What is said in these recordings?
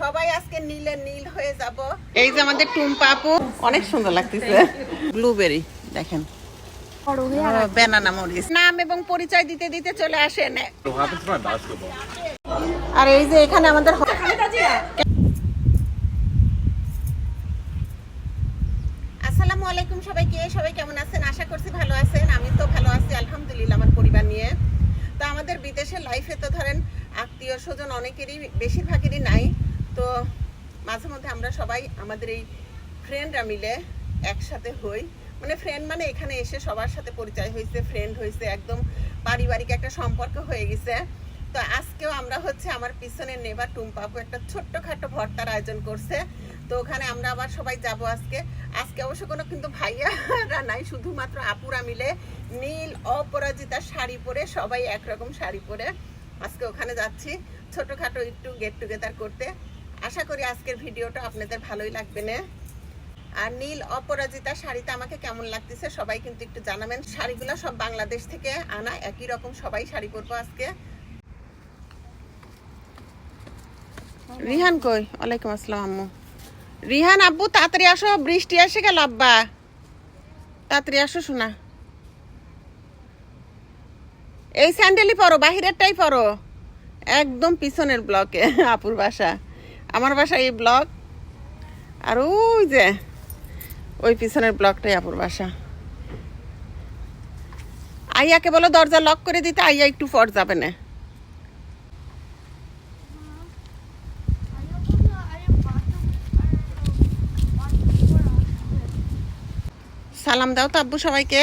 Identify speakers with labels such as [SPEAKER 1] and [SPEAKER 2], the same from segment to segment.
[SPEAKER 1] সবাই আজকে নীলে নীল হয়ে যাব। এই যে আমাদের টুম্পা আপু অনেক সুন্দর লাগতেছে। ব্লুবেরি দেখেন। ব্যানানা মরিচ। নাম এবং পরিচয় দিতে দিতে চলে আসেন।
[SPEAKER 2] What happened to my basketball?
[SPEAKER 1] আর এই যে এখানে আমাদের আসসালামু আলাইকুম সবাইকে। সবাই কেমন আছেন? আশা করছি ভালো আছেন। আমি তো ভালো আছি আলহামদুলিল্লাহ আমার পরিবার নিয়ে। তো আমাদের বিদেশের লাইফে তো ধরেন আত্মীয় স্বজন অনেকেরই বেশিরভাগেরই নাই। তো মাঝে মধ্যে আমরা সবাই আমাদের এই ফ্রেন্ডরা মিলে একসাথে হই। মানে ফ্রেন্ড মানে এখানে এসে সবার সাথে পরিচয় হয়েছে ফ্রেন্ড হয়েছে, একদম পারিবারিক একটা সম্পর্ক হয়ে গেছে। তো আজকেও আমরা হচ্ছে আমার পিছনে নেবার টুম্পাপু একটা ছোট্টখাটো ভর্তার আয়োজন করছে। তো ওখানে আমরা আবার সবাই যাব আজকে। আজকে অবশ্য কোনো কিন্তু ভাইয়ারা নাই, শুধুমাত্র আপুরা মিলে নীল অপরাজিতা শাড়ি পরে সবাই একরকম শাড়ি পরে আজকে ওখানে যাচ্ছি। ছোটখাটো একটু গেট টুগেদার করতে। আশা করি আজকের ভিডিওটা আপনাদের ভালোই লাগবে না। আর নীল অপরাজিতা শাড়িতে আমাকে কেমন লাগতেছে সবাই কিন্তু একটু জানাবেন। শাড়িগুলো সব বাংলাদেশ থেকে আনা, একই রকম সবাই শাড়ি পরবো আজকে। রিহান কই? ওয়ালাইকুম আসসালাম, আম্মু। রিহান আব্বু, তাড়াতাড়ি আসো, বৃষ্টি এসে গেল, আব্বা। তাড়াতাড়ি আসো শোনা এই স্যান্ডেলই পরো, বাহিরেরটাই পরো। একদম পিছনের ব্লকে আপুর বাসা। আমার বাসা এই ব্লক আর ওই যে, ওই পিছনের ব্লকটাই আপুর বাসা। আইয়াকে বলো দরজা লক করে দিতে, আইয়া একটু পর যাবে না। সালাম দাও তো আব্বু সবাইকে।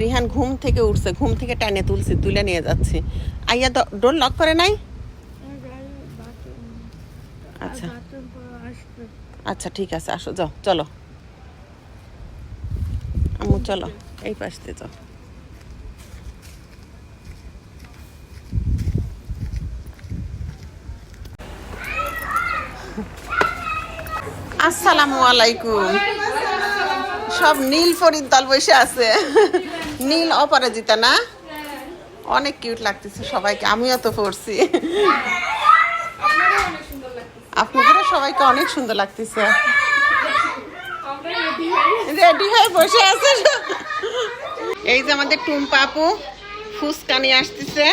[SPEAKER 1] রিহান ঘুম থেকে উঠছে, ঘুম থেকে টানে তুলছি, তুলে নিয়ে যাচ্ছি। আইয়া ডোর লক করে নাই? আচ্ছা। আচ্ছা ঠিক আছে, আসো, যাও, চলো। আম্মু, চলো, এই পাশ দিয়ে যাও। আসসালামু আলাইকুম। সব নীল ফরিদ দল বসে আছে। নীল অপরাজিতা না? অনেক কিউট লাগতেছে সবাইকে, আমিও তো পড়ছি। আপনাদের সবাইকে অনেক সুন্দর লাগতেছে। রেডি হয়ে বসে আছে? এই যে আমাদের টুম্পাপু ফুসকা নিয়ে আসতেছে।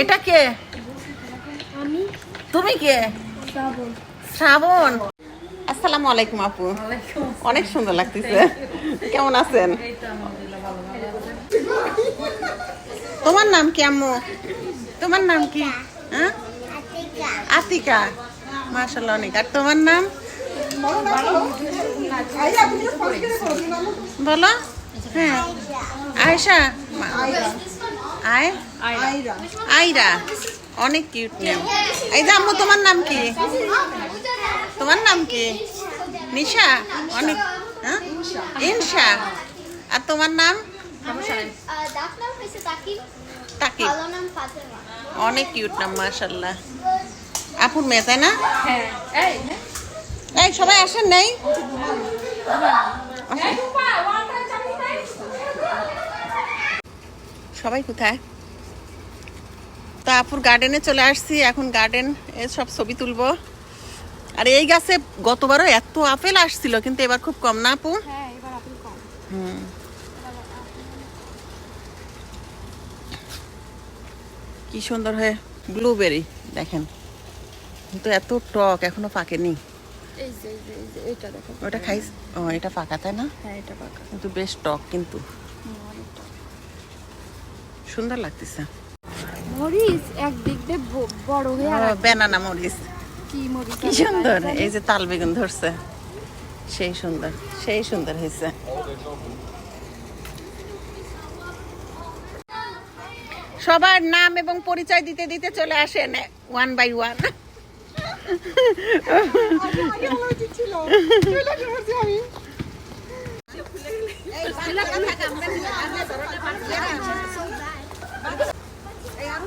[SPEAKER 1] এটা কে? তুমি কে? শ্রাবণ। আসসালামু আলাইকুম আপু। অনেক সুন্দর লাগতেছে। কেমন আছেন? তোমার নাম কি আম্মু? তোমার নাম কি? হ্যাঁ? আতিকা। মাশাল্লাহ অনেক। আর তোমার নাম? বলো। হ্যাঁ। আয়শা। আয়। আইরা অনেক কিউট নেম এই যে আম্মু, তোমার নাম কি? তোমার নাম কি? নিশা? অনেক হ্যাঁ? ইনশা। আর তোমার নাম?
[SPEAKER 3] তাকিব
[SPEAKER 1] অনেক কিউট নাম মাশাল্লাহ আপুর মেয়ে, তাই না? এই সবাই আসেন নেই। সবাই কোথায়? তা আপুর গার্ডেনে চলে আসছি এখন গার্ডেন সব ছবি তুলবো। আর এই গাছে গতবারও এত আপেল আসছিল কিন্তু এবার খুব কম না আপু?
[SPEAKER 3] হ্যাঁ
[SPEAKER 1] হুম। কি সুন্দর হয়ে ব্লুবেরি দেখেন। কিন্তু এত টক এখনও পাকেনি।
[SPEAKER 3] এই যে এই যে এই যে এটা দেখো।
[SPEAKER 1] ওটা খাইস? ও এটা পাকা তাই না?
[SPEAKER 3] হ্যাঁ এটা পাকা
[SPEAKER 1] কিন্তু বেশ টক কিন্তু। সুন্দর লাগতেছে।
[SPEAKER 3] মরিচ এক দিক দিয়ে বড় হয়ে আর
[SPEAKER 1] বেনানা মরিচ।
[SPEAKER 3] কি মরিচ
[SPEAKER 1] কি সুন্দর। এই যে তাল বেগুন ধরছে। সেই সুন্দর সেই সুন্দর হয়েছে। সবার নাম এবং পরিচয় দিতে দিতে চলে আসেন ওয়ান বাই ওয়ান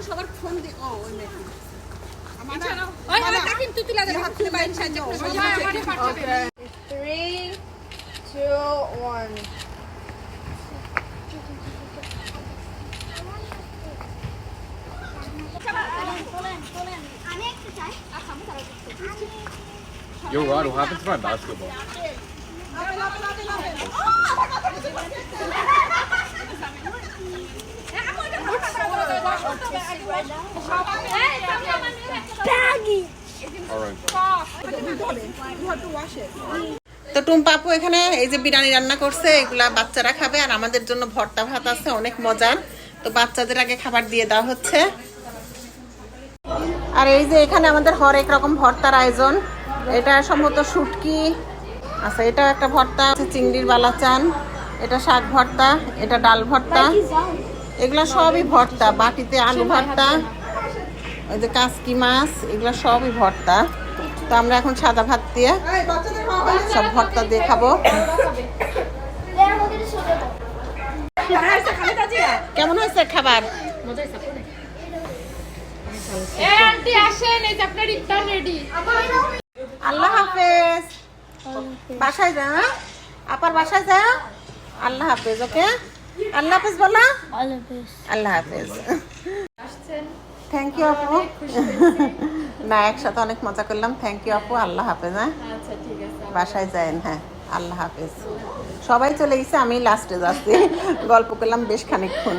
[SPEAKER 1] সবার ফোন দি ও ওই মেয়ে
[SPEAKER 3] Three, two, one.
[SPEAKER 2] Yo, Rod, what happened to my basketball? Alright.
[SPEAKER 1] তো টুম্পাপু এখানে এই যে বিরিয়ানি রান্না করছে এগুলা বাচ্চারা খাবে আর আমাদের জন্য ভর্তা ভাত আছে অনেক মজার তো বাচ্চাদের আগে খাবার দিয়ে দেওয়া হচ্ছে আর এই যে এখানে আমাদের হরেক রকম ভর্তার আয়োজন। এটা সম্ভবত শুটকি। আচ্ছা এটাও একটা ভর্তা চিংড়ির বালাচান, এটা শাক ভর্তা, এটা ডাল ভর্তা। এগুলা সবই ভর্তা, বাটিতে আলু ভর্তা ওই যে কাসকি মাছ, এগুলো সবই ভর্তা। তো আমরা এখন সাদা ভাত দিয়ে সব ভর্তা দিয়ে খাব কেমন হয়েছে খাবার
[SPEAKER 3] আন্টি আসেন এই যে আপনার ইফতার রেডি
[SPEAKER 1] আল্লাহ হাফেজ। বাসায় যা হ্যাঁ? আপার বাসায় যা। আল্লাহ হাফেজ ওকে? আল্লাহ হাফেজ বলা। আল্লাহ হাফেজ। থ্যাংক ইউ আপু। না একসাথে অনেক মজা করলাম। থ্যাংক ইউ আপু। আল্লাহ হাফেজ হ্যাঁ?
[SPEAKER 3] আচ্ছা
[SPEAKER 1] বাসায় যায়েন হ্যাঁ? আল্লাহ হাফেজ। সবাই চলে গেছে আমি লাস্টে যাচ্ছি। গল্প করলাম বেশ খানিকক্ষণ।